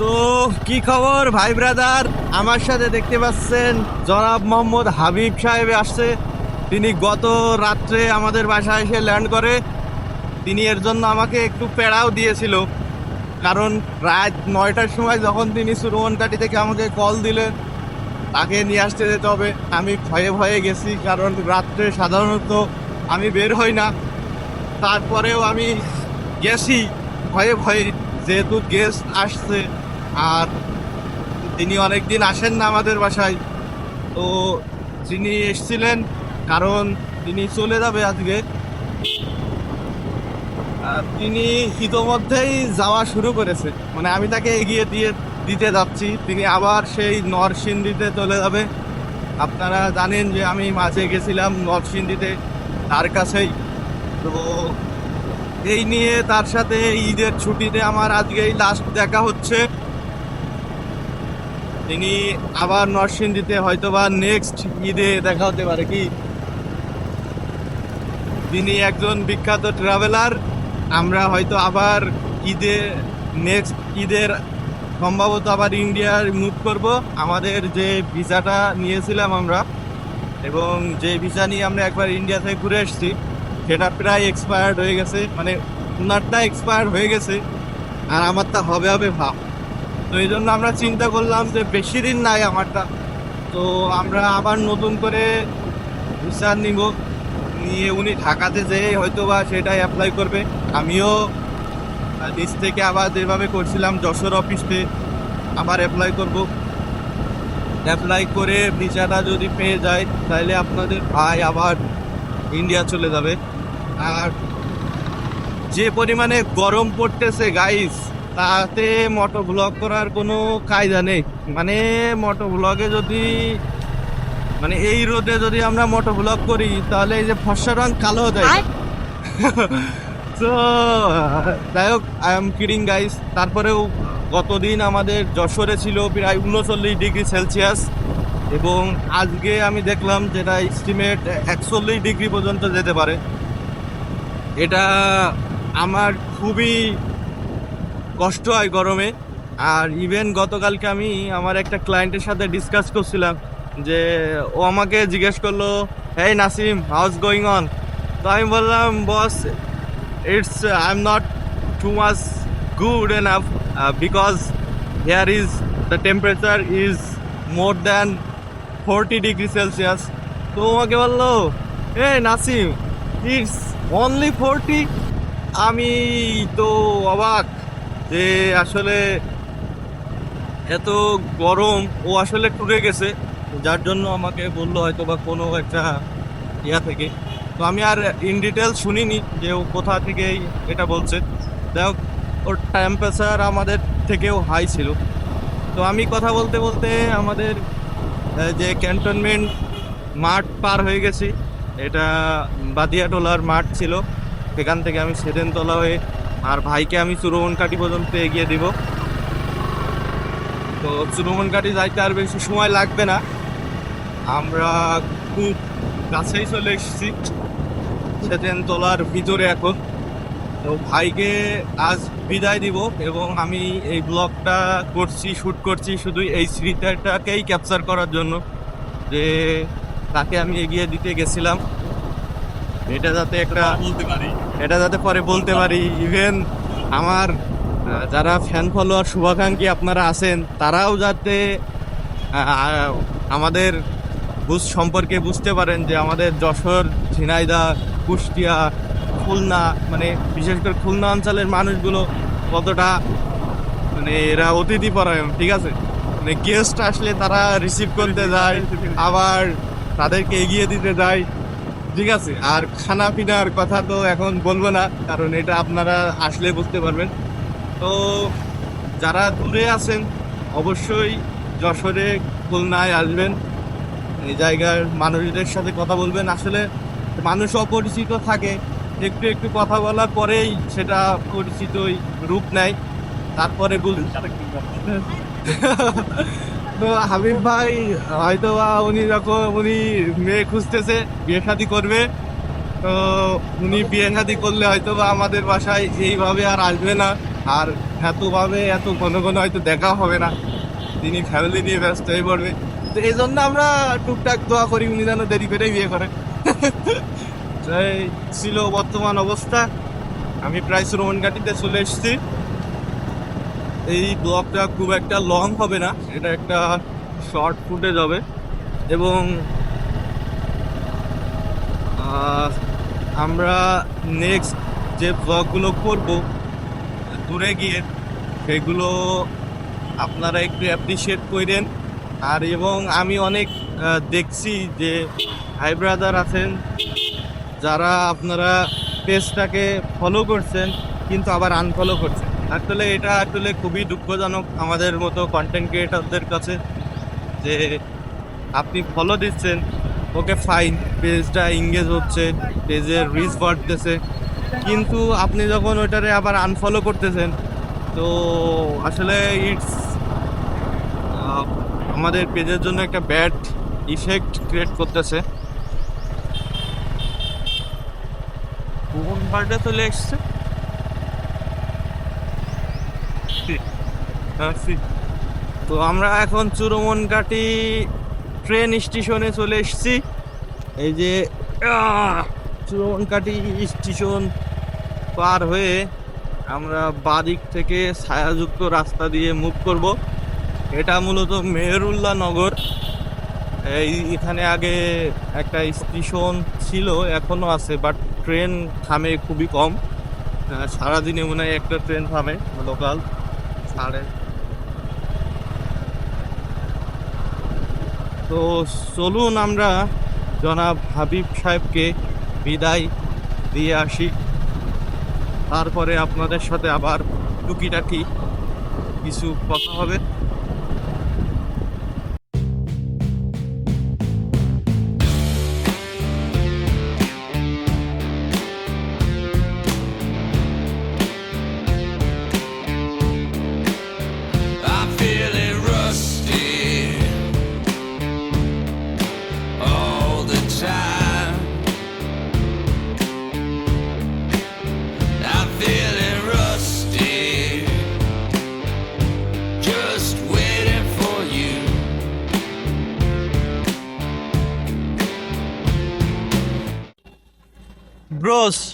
তো কি খবর, ভাই ব্রাদার? আমার সাথে দেখতে পাচ্ছেন জনাব মোহাম্মদ হাবিব সাহেব আসছে। তিনি গত রাত্রে আমাদের বাসায় এসে ল্যান্ড করে। তিনি এর জন্য আমাকে একটু পেড়াও দিয়েছিল। কারণ রাত নয়টার সময় যখন তিনি সুরমনকাটি থেকে আমাকে কল দিলেন তাকে নিয়ে আসতে যেতে হবে। আমি ভয়ে ভয়ে গেছি, কারণ রাত্রে সাধারণত আমি বের হই না। তারপরেও আমি গেছি, ভয়ে ভয়ে। যেহেতু গেস্ট আসছে আর তিনি অনেক দিন আসেন না আমাদের বাসায়। তো যিনি এসছিলেন, কারণ তিনি চলে যাবে আজকে। তিনি ইতোমধ্যেই যাওয়া শুরু করেছে। মানে আমি তাকে এগিয়ে দিয়ে দিতে যাচ্ছি। তিনি আবার সেই নরসিংদীতে চলে যাবে। আপনারা জানেন যে আমি মাঝে গেছিলাম নরসিংদীতে, তার কাছেই। তো এই নিয়ে তার সাথে ঈদের ছুটিতে আমার আজকেই লাস্ট দেখা হচ্ছে। তিনি আবার নরসিংদীতে হয়তোবা নেক্সট ঈদে দেখা হতে পারে কি? তিনি একজন বিখ্যাত ট্রাভেলার আমরা হয়তো আবার ঈদে নেক্সট ঈদের সম্ভবত আবার ইন্ডিয়ার মুভ করব। আমাদের যে ভিসাটা নিয়েছিলাম আমরা, এবং যে ভিসা নিয়ে আমরা একবার ইন্ডিয়া থেকে ঘুরে এসেছি, সেটা প্রায় এক্সপায়ার্ড হয়ে গেছে মানে ওনারটা এক্সপায়ার্ড হয়ে গেছে, আর আমারটা হবে হবে ভাব। তো এই জন্য আমরা চিন্তা করলাম যে বেশি দিন নাই আমারটা। তো আমরা আবার নতুন করে ভিসা নিব। নিয়ে উনি ঢাকাতে যেয়ে হয়তো বা সেটাই অ্যাপ্লাই করবে। আমিও নিচ থেকে আবার যেভাবে করছিলাম, যশোর অফিসে আবার অ্যাপ্লাই করব। অ্যাপ্লাই করে ভিসাটা যদি পেয়ে যায় তাহলে আপনাদের ভাই আবার ইন্ডিয়া চলে যাবে। আর যে পরিমাণে গরম পড়তেছে গাইস তাতে মোটো ব্লগ করার কোনো কায়দা নেই। মানে মোটো ব্লগে যদি মানে এই রোদে যদি আমরা মোটো ব্লগ করি তাহলে এই যে ফর্সা রং কালো হয়ে যায়। তো যাই হোক আই এম কিডিং গাইস তারপরেও গতদিন আমাদের যশোরে ছিল প্রায় উনচল্লিশ ডিগ্রি সেলসিয়াস। এবং আজকে আমি দেখলাম যেটা এস্টিমেট একচল্লিশ ডিগ্রি পর্যন্ত যেতে পারে। এটা আমার খুবই কষ্ট হয় গরমে। আর ইভেন গতকালকে আমি আমার একটা ক্লায়েন্টের সাথে ডিসকাস করছিলাম যে ও আমাকে জিজ্ঞেস করল হ্যাঁ নাসিম হাউস গোয়িং অন তো আমি বললাম boss it's I am not too much good enough because here is the temperature is more than forty degree Celsius তো আমাকে বলল এ নাসিম ইটস অনলি ফোরটি আমি তো অবাক। যে আসলে এত গরম, ও আসলে টুরে গেছে। যার জন্য আমাকে বলল হয়তো বা কোনো একটা ইয়া থেকে। তো আমি আর ইন ডিটেল শুনিনি যে ও কোথা থেকে এটা বলছে। যাই হোক, ওর টেম্পারেচার আমাদের থেকেও হাই ছিল। তো আমি কথা বলতে বলতে আমাদের যে ক্যান্টনমেন্ট মাঠ পার হয়ে গেছি। এটা বাদিয়াটোলার মাঠ ছিল। সেখান থেকে আমি সেদেনতলা হয়ে আর ভাইকে আমি চুরমনকাটি পর্যন্ত এগিয়ে দিব। তো চুরমনকাটি যাইতে আর বেশি সময় লাগবে না। আমরা খুব কাছেই চলে এসেছি সেদিন তোলার ভিতরে এখন। তো ভাইকে আজ বিদায় দিব এবং আমি এই ব্লগটা করছি শ্যুট করছি শুধু এই স্মৃতিটাকেই ক্যাপচার করার জন্য যে তাকে আমি এগিয়ে দিতে গেছিলাম। এটা যাতে একটা বলতে পারি। এটা যাতে পরে বলতে পারি। ইভেন আমার যারা ফ্যান ফলোয়ার শুভাকাঙ্ক্ষী আপনারা আছেন তারাও যাতে আমাদের বুঝ সম্পর্কে বুঝতে পারেন যে আমাদের যশোর ঝিনাইদা কুষ্টিয়া খুলনা মানে বিশেষ করে খুলনা অঞ্চলের মানুষগুলো কতটা মানে এরা অতিথি পরায়ণ ঠিক আছে? মানে গেস্ট আসলে তারা রিসিভ করতে যায়। আবার তাদেরকে এগিয়ে দিতে যায়। ঠিক আছে, আর খানা পিনার কথা তো এখন বলব না, কারণ এটা আপনারা আসলে বুঝতে পারবেন। তো যারা দূরে আছেন, অবশ্যই যশোরে, খুলনায় আসবেন। এই জায়গার মানুষদের সাথে কথা বলবেন। আসলে মানুষ অপরিচিত থাকে, একটু একটু কথা বলার পরেই সেটা পরিচিতই রূপ নেয়। তারপরে বুঝ তো হাবিব ভাই হয়তো বা উনি যখন, উনি মেয়ে খুঁজতেছে, বিয়ে শাদি করবে, তো উনি বিয়ে শাদি করলে হয়তো বা আমাদের বাসায় এইভাবে আর আসবে না। আর এতভাবে, এত ঘন ঘন হয়তো দেখা হবে না। তিনি ফ্যামিলি নিয়ে ব্যস্ত হয়ে পড়বে। তো এই জন্য আমরা টুকটাক দোয়া করি, উনি যেন দেরি করে বিয়ে করে। ছিল বর্তমান অবস্থা। আমি প্রায় শ্রমণ ঘাটিতে চলে এসেছি। এই ব্লগটা খুব একটা লং হবে না, এটা একটা শর্ট ফুটেজ হবে এবং আমরা নেক্সট যে ব্লগগুলো করব, দূরে গিয়ে সেগুলো আপনারা একটু অ্যাপ্রিসিয়েট করেন। আর এবং আমি অনেক দেখছি যে ভাই ব্রাদার আছেন, যারা আপনারা পেজটাকে ফলো করছেন, কিন্তু আবার আনফলো করছেন। আসলে এটা আসলে খুবই দুঃখজনক আমাদের মতো কন্টেন্ট ক্রিয়েটারদের কাছে যে আপনি ফলো দিচ্ছেন ওকে ফাইন পেজটা এঙ্গেজ হচ্ছে পেজের রিচ বাড়তেছে। কিন্তু আপনি যখন ওইটারে আবার আনফলো করতেছেন, তো আসলে ইটস আমাদের পেজের জন্য একটা ব্যাড ইফেক্ট ক্রিয়েট করতেছে। কোন পার্টে চলে এসছে হ্যাঁ, see. তো আমরা এখন চুরমনকাটি ট্রেন স্টেশনে চলে এসেছি। এই যে চুরমনকাটি স্টেশন পার হয়ে আমরা বাদিক থেকে ছায়াযুক্ত রাস্তা দিয়ে মুভ করব। এটা মূলত মেহেরুল্লাহ নগর। এই, এখানে আগে একটা স্টেশন ছিল, এখনও আছে বাট ট্রেন থামে খুবই কম। সারাদিনে মনে হয় একটা ট্রেন থামে লোকাল সাড়ে তো চলুন আমরা জনাব হাবিব সাহেবকে বিদায় দিয়ে আসি। তারপরে আপনাদের সাথে আবার টুকিটাকি কিছু কথা হবে।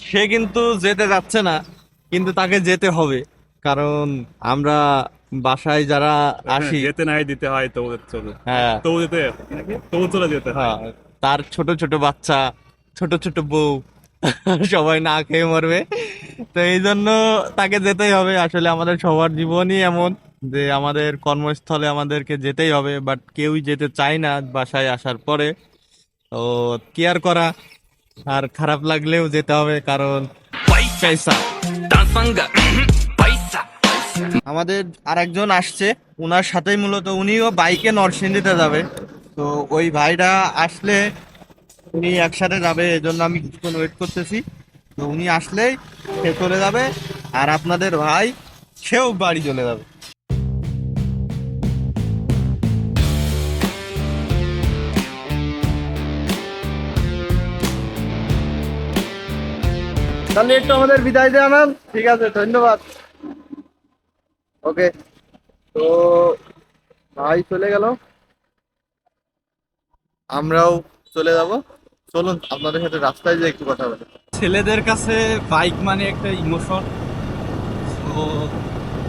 সে কিন্তু যেতে যাচ্ছে না কিন্তু তাকে যেতে হবে। কারণ আমরা বাসায় যারা আসি যেতে নাই দিতে হয় তো হ্যাঁ। তো যেতে তো চলে যেতে হয়। হ্যাঁ তার ছোট ছোট বাচ্চা ছোট ছোট বউ সবাই না খেয়ে মরবে। তো এই জন্য তাকে যেতেই হবে। আসলে আমাদের সবার জীবনই এমন যে আমাদের কর্মস্থলে আমাদেরকে যেতেই হবে বাট কেউই যেতে চায় না বাসায় আসার পরে। তো কেয়ার করা? আর খারাপ লাগলেও যেতে হবে কারণ পয়সা paisa. আমাদের আরেকজন আসছে ওনার সাথেই মূলত উনিও বাইকে নরসিংদীতে যাবে। তো ওই ভাইরা আসলে উনি একসাথে যাবে এই জন্য আমি কিছুক্ষণ ওয়েট করতেছি। তো উনি আসলেই সে চলে যাবে আর আপনাদের ভাই সেও বাড়ি চলে যাবে। তাহলে একটু আমাদের বিদায় জানান ঠিক আছে, ধন্যবাদ। ওকে, তো ভাই চলে গেল। আমরাও চলে যাব। চলুন, আপনাদের সাথে রাস্তায় যে একটু কথা বলি। ছেলেদের কাছে বাইক মানে একটা ইমোশন তো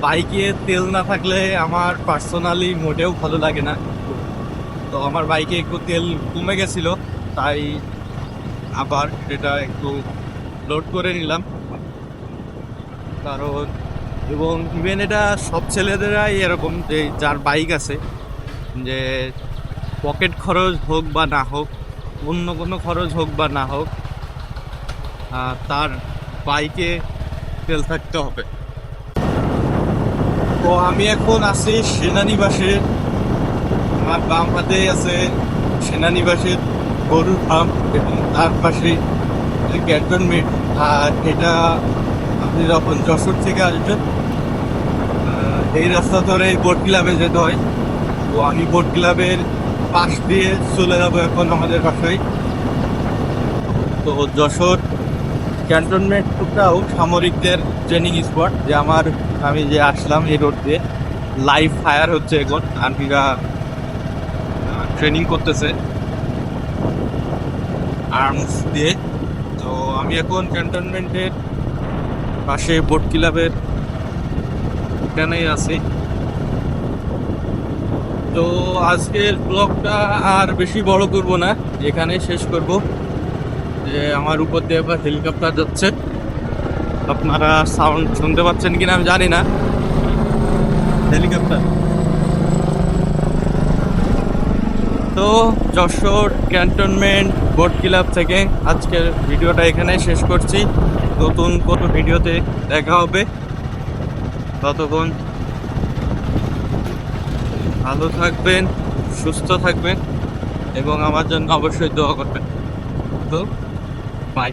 বাইকে তেল না থাকলে আমার পার্সোনালি মোটেও ভালো লাগে না। তো আমার বাইকে একটু তেল কমে গেছিল, তাই আবার এটা একটু লোড করে নিলাম। কারণ এবং ইভেন এটা সব ছেলেদেরাই এরকম যে যার বাইক আছে, যে পকেট খরচ হোক বা না হোক, অন্য কোনো খরচ হোক বা না হোক তার বাইকে তেল থাকতে হবে। তো আমি এখন আছি সেনানিবাসে আমার বাম হাতে আছে সেনানিবাসের গরুর ফার্ম এবং তার পাশে ক্যান্টনমেন্ট আর এটা আপনি যখন যশোর থেকে আসবেন। এই রাস্তা ধরে বোট ক্লাবে যেতে হয়। তো আমি বোট ক্লাবের পাশ দিয়ে চলে যাব এখন আমাদের বাসায়। তো যশোর ক্যান্টনমেন্টটাও সামরিকদের ট্রেনিং স্পট যে আমার আমি যে আসলাম এই রোড দিয়ে লাইভ ফায়ার হচ্ছে এখন। আর্মিরা ট্রেনিং করতেছে। আর্মস দিয়ে। তো আমি এখন ক্যান্টনমেন্টের পাশে বোট ক্লাবের এখানেই আছি। তো আজকের ব্লগটা আর বেশি বড় করব না এখানে শেষ করব। যে আমার উপর দিয়ে আবার হেলিকপ্টার যাচ্ছে। আপনারা সাউন্ড শুনতে পাচ্ছেন কিনা আমি জানি না। হেলিকপ্টার তো যশোর ক্যান্টনমেন্ট বোর্ড ক্লাব থেকে আজকের ভিডিওটা এখানে শেষ করছি। নতুন কোনো ভিডিওতে দেখা হবে। ততক্ষণ ভালো থাকবেন, সুস্থ থাকবেন এবং আমার জন্য অবশ্যই দোয়া করবেন। তো বাই